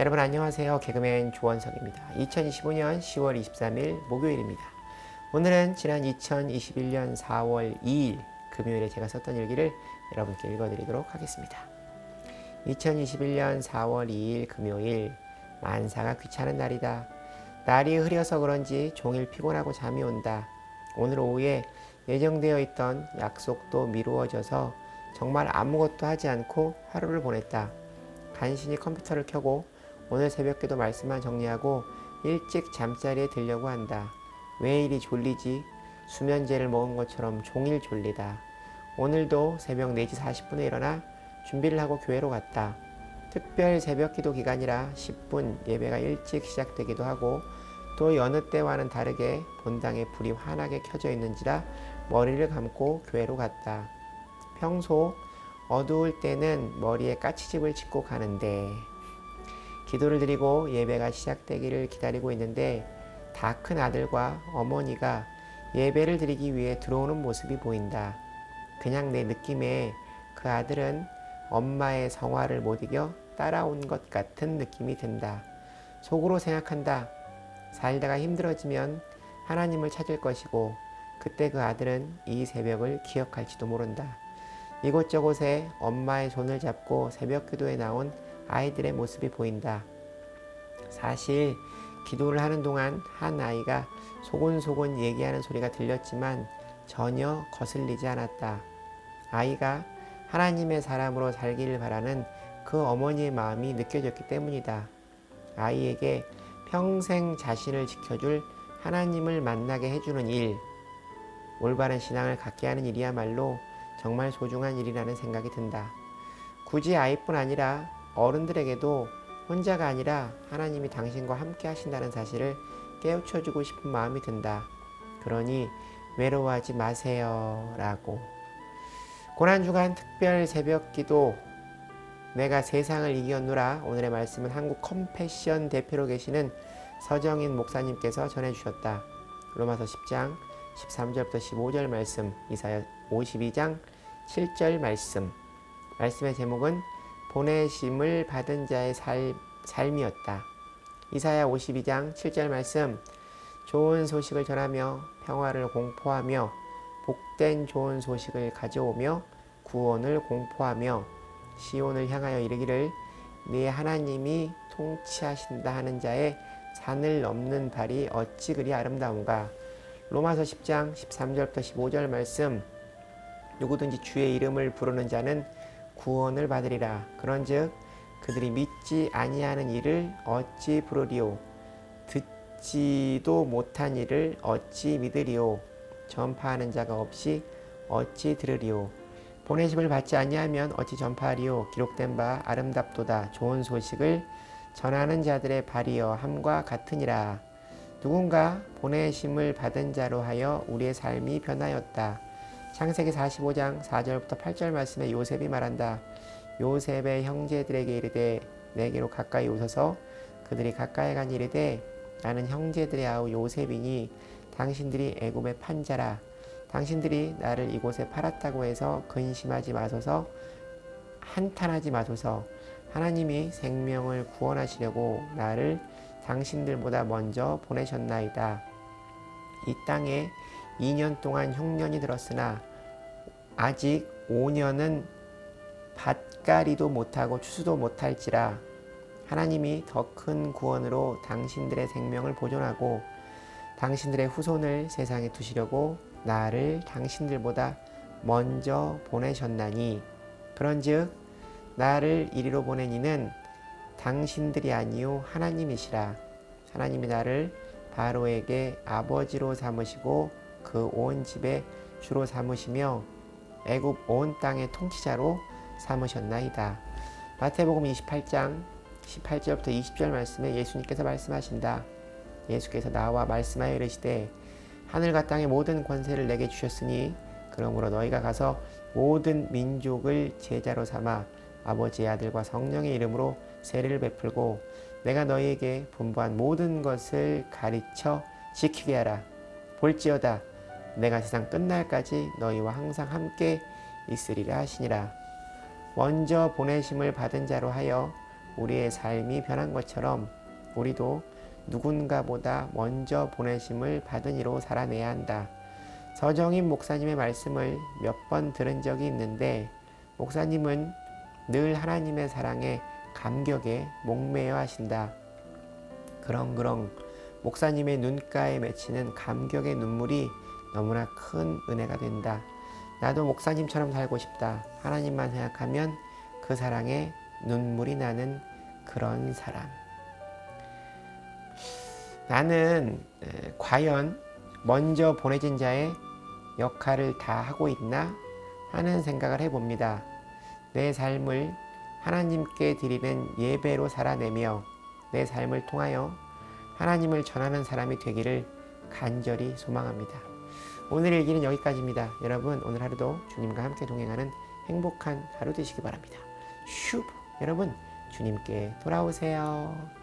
여러분 안녕하세요. 개그맨 조원석입니다. 2025년 10월 23일 목요일입니다. 오늘은 지난 2021년 4월 2일 금요일에 제가 썼던 일기를 여러분께 읽어드리도록 하겠습니다. 2021년 4월 2일 금요일 만사가 귀찮은 날이다. 날이 흐려서 그런지 종일 피곤하고 잠이 온다. 오늘 오후에 예정되어 있던 약속도 미루어져서 정말 아무것도 하지 않고 하루를 보냈다. 간신히 컴퓨터를 켜고 오늘 새벽에도 말씀만 정리하고 일찍 잠자리에 들려고 한다. 왜 이리 졸리지? 수면제를 먹은 것처럼 종일 졸리다. 오늘도 새벽 4시 40분에 일어나 준비를 하고 교회로 갔다. 특별 새벽 기도 기간이라 10분 예배가 일찍 시작되기도 하고 또 여느 때와는 다르게 본당에 불이 환하게 켜져 있는지라 머리를 감고 교회로 갔다. 평소 어두울 때는 머리에 까치집을 짓고 가는데 기도를 드리고 예배가 시작되기를 기다리고 있는데 다 큰 아들과 어머니가 예배를 드리기 위해 들어오는 모습이 보인다. 그냥 내 느낌에 그 아들은 엄마의 성화를 못 이겨 따라온 것 같은 느낌이 든다. 속으로 생각한다. 살다가 힘들어지면 하나님을 찾을 것이고 그때 그 아들은 이 새벽을 기억할지도 모른다. 이곳저곳에 엄마의 손을 잡고 새벽 기도에 나온 아이들의 모습이 보인다. 사실 기도를 하는 동안 한 아이가 소곤소곤 얘기하는 소리가 들렸지만 전혀 거슬리지 않았다. 아이가 하나님의 사람으로 살기를 바라는 그 어머니의 마음이 느껴졌기 때문이다. 아이에게 평생 자신을 지켜줄 하나님을 만나게 해주는 일, 올바른 신앙을 갖게 하는 일이야말로 정말 소중한 일이라는 생각이 든다. 굳이 아이뿐 아니라 어른들에게도 혼자가 아니라 하나님이 당신과 함께 하신다는 사실을 깨우쳐주고 싶은 마음이 든다. 그러니 외로워하지 마세요. 라고. 고난주간 특별 새벽 기도 내가 세상을 이겼노라 오늘의 말씀은 한국 컴패션 대표로 계시는 서정인 목사님께서 전해주셨다. 로마서 10장 13절부터 15절 말씀 이사야 52장 7절 말씀 말씀의 제목은 보내심을 받은 자의 살, 삶이었다. 이사야 52장 7절 말씀 좋은 소식을 전하며 평화를 공포하며 복된 좋은 소식을 가져오며 구원을 공포하며 시온을 향하여 이르기를 네 하나님이 통치하신다 하는 자의 산을 넘는 발이 어찌 그리 아름다운가 로마서 10장 13절부터 15절 말씀 누구든지 주의 이름을 부르는 자는 구원을 받으리라. 그런즉 그들이 믿지 아니하는 일을 어찌 부르리오? 듣지도 못한 일을 어찌 믿으리오? 전파하는 자가 없이 어찌 들으리오? 보내심을 받지 아니하면 어찌 전파하리오? 기록된 바 아름답도다. 좋은 소식을 전하는 자들의 발이여 함과 같으니라. 누군가 보내심을 받은 자로 하여 우리의 삶이 변하였다. 창세기 45장 4절부터 8절 말씀에 요셉이 말한다. 요셉의 형제들에게 이르되 내게로 가까이 오셔서 그들이 가까이 간 이르되 나는 형제들의 아우 요셉이니 당신들이 애굽의 판자라 당신들이 나를 이곳에 팔았다고 해서 근심하지 마소서 한탄하지 마소서 하나님이 생명을 구원하시려고 나를 당신들보다 먼저 보내셨나이다. 이 땅에 2년 동안 흉년이 들었으나 아직 5년은 밭가리도 못하고 추수도 못할지라 하나님이 더 큰 구원으로 당신들의 생명을 보존하고 당신들의 후손을 세상에 두시려고 나를 당신들보다 먼저 보내셨나니 그런즉 나를 이리로 보낸 이는 당신들이 아니요 하나님이시라. 하나님이 나를 바로에게 아버지로 삼으시고 그 온 집에 주로 삼으시며 애굽 온 땅의 통치자로 삼으셨나이다. 마태복음 28장 18절부터 20절 말씀에 예수님께서 말씀하신다. 예수께서 나와 말씀하여 이르시되 하늘과 땅의 모든 권세를 내게 주셨으니 그러므로 너희가 가서 모든 민족을 제자로 삼아 아버지의 아들과 성령의 이름으로 세례를 베풀고 내가 너희에게 분부한 모든 것을 가르쳐 지키게 하라. 볼지어다 내가 세상 끝날까지 너희와 항상 함께 있으리라 하시니라. 먼저 보내심을 받은 자로 하여 우리의 삶이 변한 것처럼 우리도 누군가보다 먼저 보내심을 받은 이로 살아내야 한다. 서정인 목사님의 말씀을 몇 번 들은 적이 있는데 목사님은 늘 하나님의 사랑에 감격에 목매여 하신다. 그렁그렁 목사님의 눈가에 맺히는 감격의 눈물이 너무나 큰 은혜가 된다. 나도 목사님처럼 살고 싶다. 하나님만 생각하면 그 사랑에 눈물이 나는 그런 사람. 나는 에, 과연 먼저 보내진 자의 역할을 다 하고 있나 하는 생각을 해봅니다. 내 삶을 하나님께 드리는 예배로 살아내며 내 삶을 통하여 하나님을 전하는 사람이 되기를 간절히 소망합니다. 오늘 일기는 여기까지입니다. 여러분 오늘 하루도 주님과 함께 동행하는 행복한 하루 되시기 바랍니다. 슈 여러분 주님께 돌아오세요.